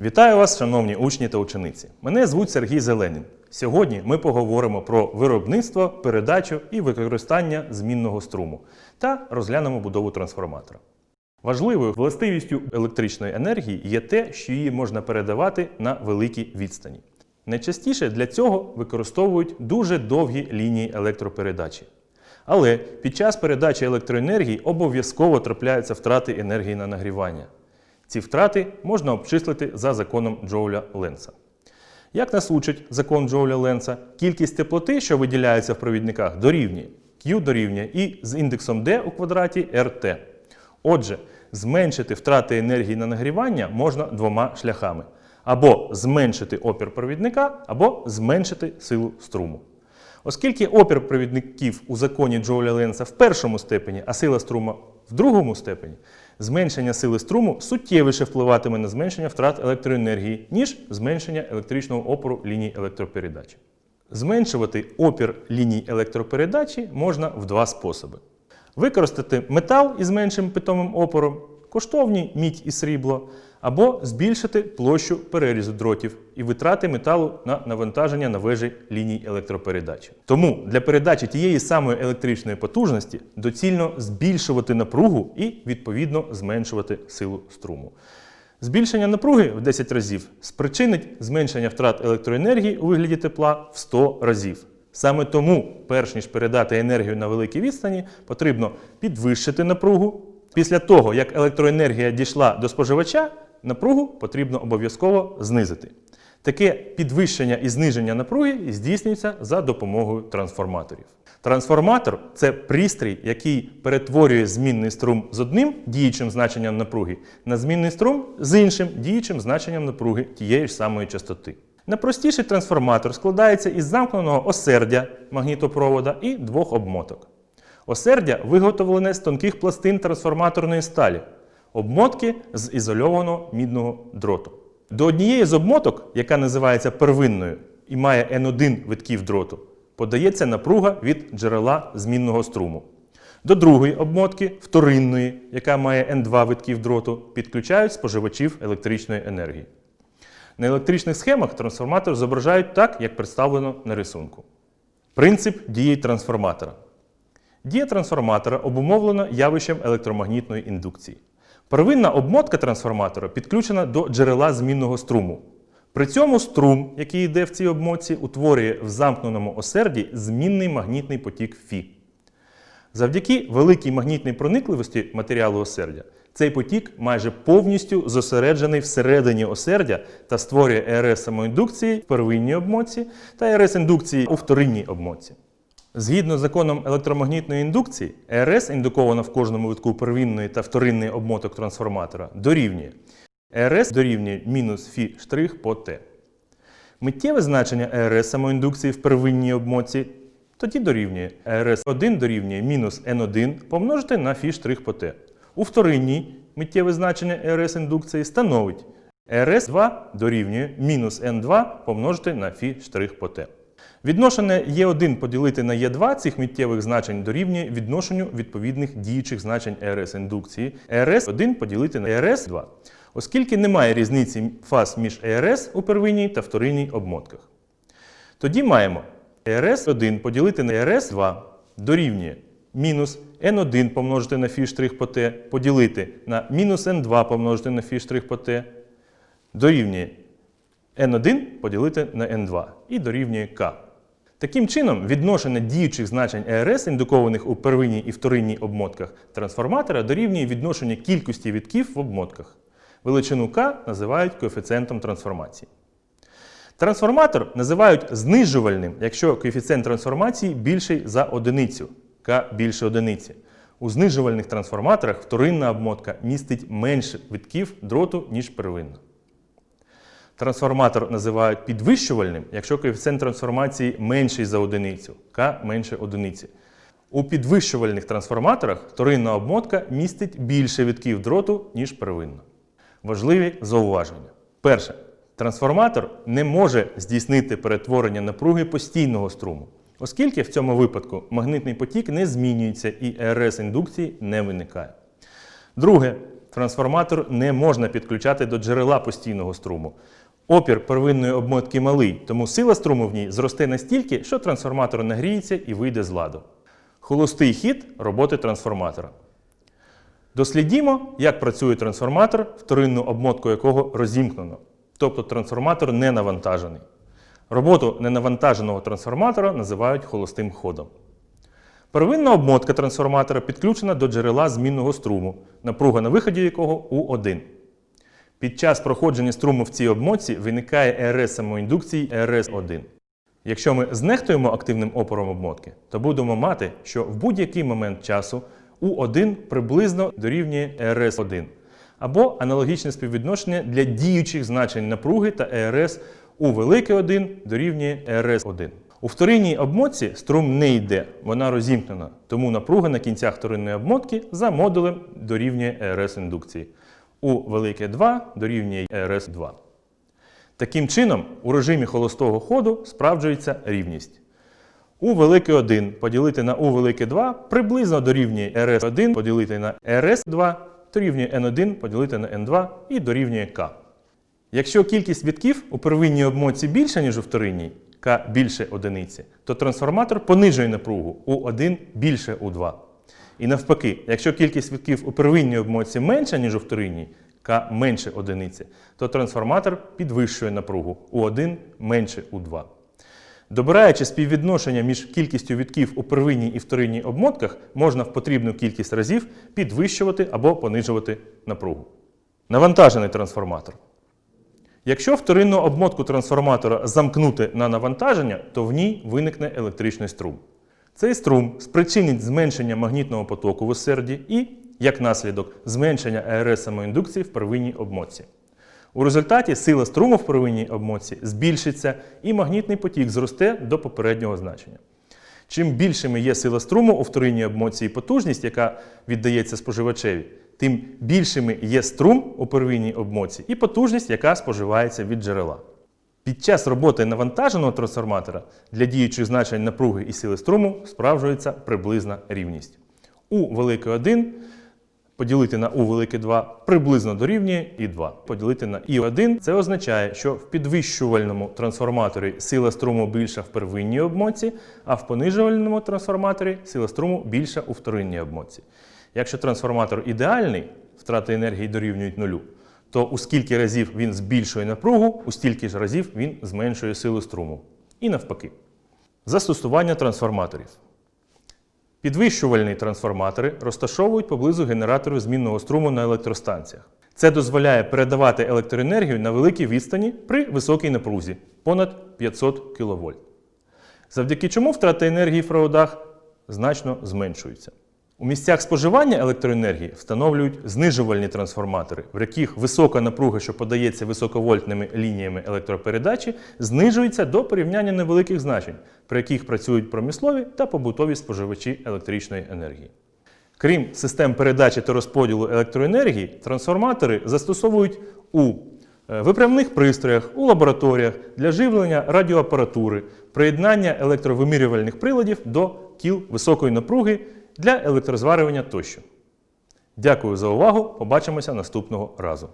Вітаю вас, шановні учні та учениці. Мене звуть Сергій Зеленін. Сьогодні ми поговоримо про виробництво, передачу і використання змінного струму та розглянемо будову трансформатора. Важливою властивістю електричної енергії є те, що її можна передавати на великій відстані. Найчастіше для цього використовують дуже довгі лінії електропередачі. Але під час передачі електроенергії обов'язково трапляються втрати енергії на нагрівання. Ці втрати можна обчислити за законом Джоуля Ленца. Як нас учить закон Джоуля Ленца, кількість теплоти, що виділяється в провідниках, дорівнює Q дорівнює І з індексом D у квадраті RT. Отже, зменшити втрати енергії на нагрівання можна двома шляхами: або зменшити опір провідника, або зменшити силу струму. Оскільки опір провідників у законі Джоуля Ленца в першому степені, а сила струму в другому степені, зменшення сили струму суттєвіше впливатиме на зменшення втрат електроенергії, ніж зменшення електричного опору ліній електропередачі. Зменшувати опір ліній електропередачі можна в два способи: використати метал із меншим питомим опором, коштовні мідь і срібло, або збільшити площу перерізу дротів і витрати металу на навантаження на вежі ліній електропередачі. Тому для передачі тієї самої електричної потужності доцільно збільшувати напругу і відповідно зменшувати силу струму. Збільшення напруги в 10 разів спричинить зменшення втрат електроенергії у вигляді тепла в 100 разів. Саме тому, перш ніж передати енергію на великій відстані, потрібно підвищити напругу. Після того, як електроенергія дійшла до споживача, напругу потрібно обов'язково знизити. Таке підвищення і зниження напруги здійснюється за допомогою трансформаторів. Трансформатор це пристрій, який перетворює змінний струм з одним діючим значенням напруги на змінний струм з іншим діючим значенням напруги тієї ж самої частоти. Найпростіший трансформатор складається із замкненого осердя магнітопровода і двох обмоток. Осердя виготовлене з тонких пластин трансформаторної сталі, обмотки з ізольованого мідного дроту. До однієї з обмоток, яка називається первинною і має N1 витків дроту, подається напруга від джерела змінного струму. До другої обмотки, вторинної, яка має N2 витків дроту, підключають споживачів електричної енергії. На електричних схемах трансформатор зображають так, як представлено на рисунку. Принцип дії трансформатора. Дія трансформатора обумовлена явищем електромагнітної індукції. Первинна обмотка трансформатора підключена до джерела змінного струму. При цьому струм, який йде в цій обмотці, утворює в замкненому осерді змінний магнітний потік Фі. Завдяки великій магнітній проникливості матеріалу осердя, цей потік майже повністю зосереджений всередині осердя та створює РС самоіндукції в первинній обмотці та РС індукції у вторинній обмотці. Згідно з законом електромагнітної індукції, РС, індукована в кожному витку первинної та вторинної обмоток трансформатора, дорівнює РС дорівнює мінус Фі штрих по Т. Миттєве значення РС самоіндукції в первинній обмотці тоді дорівнює РС1 дорівнює мінус N1 помножити на Фі штрих по Т. У вторинній миттєве значення РС індукції становить РС2 дорівнює мінус N2 помножити на Фі штрих по Т. Відношення Е1 поділити на Е2 цих миттєвих значень дорівнює відношенню відповідних діючих значень РС індукції РС1 поділити на РС2, оскільки немає різниці фаз між РС у первинній та вторинній обмотках. Тоді маємо РС1 поділити на РС2 дорівнює мінус N1 помножити на фі по Т поділити на мінус N2 помножити на фі по Т дорівнює N1 поділити на N2 і дорівнює К. Таким чином, відношення діючих значень ЕРС, індукованих у первинній і вторинній обмотках трансформатора, дорівнює відношенню кількості вітків в обмотках. Величину К називають коефіцієнтом трансформації. Трансформатор називають знижувальним, якщо коефіцієнт трансформації більший за одиницю, К більше одиниці. У знижувальних трансформаторах вторинна обмотка містить менше витків дроту, ніж первинна. Трансформатор називають підвищувальним, якщо коефіцієнт трансформації менший за одиницю, К менше одиниці. У підвищувальних трансформаторах вторинна обмотка містить більше витків дроту, ніж первинна. Важливі зауваження. Перше. Трансформатор не може здійснити перетворення напруги постійного струму, оскільки в цьому випадку магнитний потік не змінюється і РС індукції не виникає. Друге, Трансформатор не можна підключати до джерела постійного струму. Опір первинної обмотки малий, тому сила струму в ній зросте настільки, що трансформатор нагріється і вийде з ладу. Холостий хід роботи трансформатора. Дослідімо, як працює трансформатор, вторинну обмотку якого розімкнено. Тобто трансформатор не навантажений. Роботу ненавантаженого трансформатора називають холостим ходом. Первинна обмотка трансформатора підключена до джерела змінного струму, напруга на виході якого У1. Під час проходження струму в цій обмотці виникає РС самоіндукції РС1. Якщо ми знехтуємо активним опором обмотки, то будемо мати, що в будь-який момент часу У1 приблизно дорівнює РС1, або аналогічне співвідношення для діючих значень напруги та РС у велике 1 дорівнює РС1. У вторинній обмотці струм не йде, вона розімкнена, тому напруга на кінцях вторинної обмотки за модулем дорівнює РС індукції. У велике 2 дорівнює РС2. Таким чином, у режимі холостого ходу справджується рівність. У велике 1 поділити на У велике 2 приблизно дорівнює РС1 поділити на РС2 дорівнює N1 поділити на N2 і дорівнює К. Якщо кількість вітків у первинній обмотці більша, ніж у вторинній, К більше одиниці, то трансформатор понижує напругу У1 більше У2. І навпаки, якщо кількість вітків у первинній обмотці менша, ніж у вторинній, К менше одиниці, то трансформатор підвищує напругу У1 менше У2. Добираючи співвідношення між кількістю вітків у первинній і вторинній обмотках, можна в потрібну кількість разів підвищувати або понижувати напругу. Навантажений трансформатор. Якщо вторинну обмотку трансформатора замкнути на навантаження, то в ній виникне електричний струм. Цей струм спричинить зменшення магнітного потоку в осерді і, як наслідок, зменшення АРС самоіндукції в первинній обмотці. У результаті сила струму в первинній обмотці збільшиться і магнітний потік зросте до попереднього значення. Чим більшими є сила струму у вторинній обмотці і потужність, яка віддається споживачеві, тим більшими є струм у первинній обмотці і потужність, яка споживається від джерела. Під час роботи навантаженого трансформатора для діючих значень напруги і сили струму справджується приблизна рівність. У велике 1 поділити на У велике 2 приблизно дорівнює І2. Поділити на І1 це означає, що в підвищувальному трансформаторі сила струму більша в первинній обмотці, а в понижувальному трансформаторі сила струму більша у вторинній обмотці. Якщо трансформатор ідеальний, втрати енергії дорівнюють нулю, то у скільки разів він збільшує напругу, у стільки ж разів він зменшує силу струму. І навпаки. Застосування трансформаторів. Підвищувальні трансформатори розташовують поблизу генераторів змінного струму на електростанціях. Це дозволяє передавати електроенергію на великій відстані при високій напрузі понад 500 кВт. Завдяки чому втрати енергії в проводах значно зменшуються. У місцях споживання електроенергії встановлюють знижувальні трансформатори, в яких висока напруга, що подається високовольтними лініями електропередачі, знижується до порівняння невеликих значень, при яких працюють промислові та побутові споживачі електричної енергії. Крім систем передачі та розподілу електроенергії, трансформатори застосовують у е, виправних пристроях, у лабораторіях для живлення радіоапаратури, приєднання електровимірювальних приладів до кіл високої напруги для електрозварювання тощо. Дякую за увагу. Побачимося наступного разу.